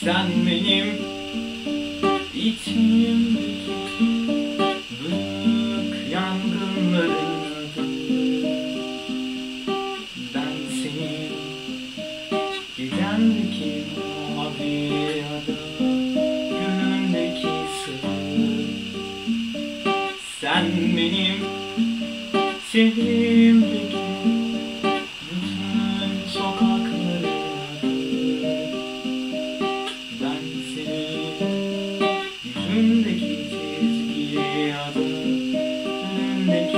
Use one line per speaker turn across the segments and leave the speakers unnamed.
Sen benim içimdeki büyük yangınların Ben senin gecendeki mavi ada Günündeki sır Sen benim şehir Hadi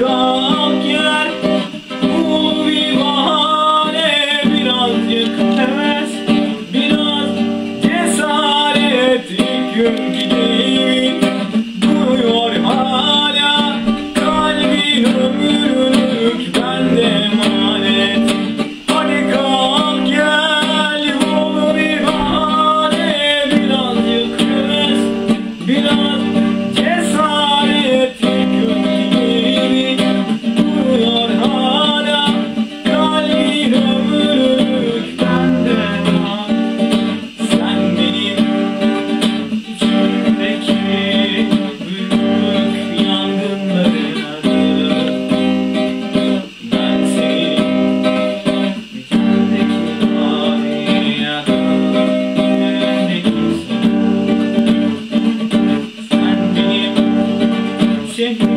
kalk gel bir bahane Birazcık heves Biraz cesaret yüküm все.